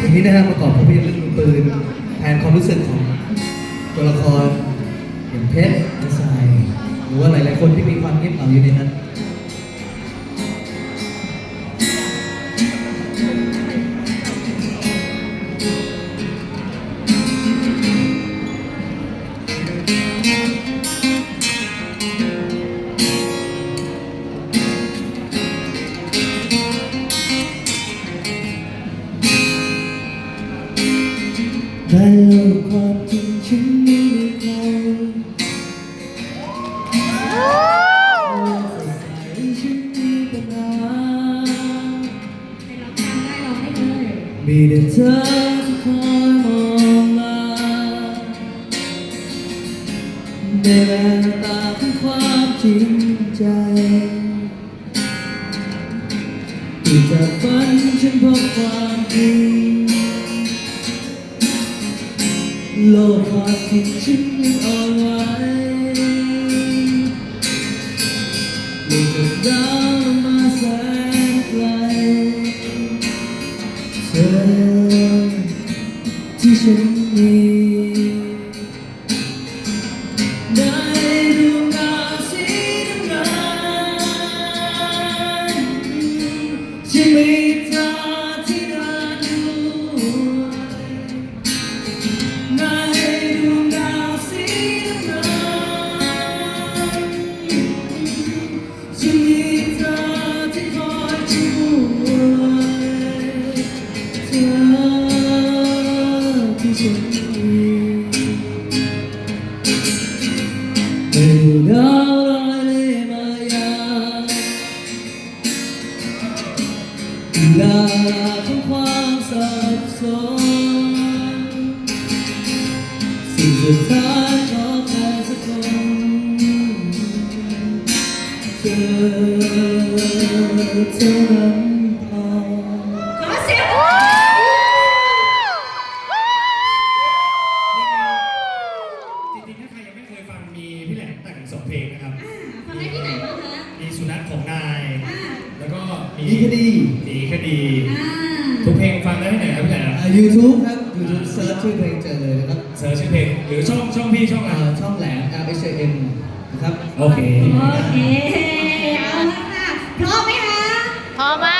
เพลงนี้นะฮะประกอบภาพยนตร์เรื่องมือปืนแทนความรู้สึกของตัวละครอย่างเพชรและทรายหรือว่าหลายๆคนที่มีความเงียบเหงาอยู่ในนั้น ในโลกความจริงฉันไม่มีใครโลกสดใสฉันมีปัญหามีแต่เธอที่คอยมองมาในแววตาของความจริงใจที่จากฝันฉันพบความจริง โลกความจริงฉันยังอ่อนไหวลูกจากดาวมาแสนไกลเธอที่ฉันมีในดวงดาวสีน้ำเงินฉันมีเธอ ลาของความสับสนสิ่งสุดท้ายขอใครสักคนเธอเท่านั้นพอขอเสียงจริงๆ ถ้าใครยังไม่เคยฟังมีพี่แหลมแต่งสองเพลงนะครับฟังได้ที่ไหนบ้างคะมีสุนัขของนาย อ่า แล้วก็มีมีคดีมีคดีทุกเพลงฟังได้ที่ไหนครับพี่แหนยูทูบครับยูทูบเซิร์ชชื่อเพลงเจอเลยนะครับเสิร์ชชื่อเพลงหรือช่องช่องพี่ช่องอะไราช่องแหลม R H M นะครับ โอเค โอเค เอาละค่ะ พร้อมไหมคะ พร้อมมา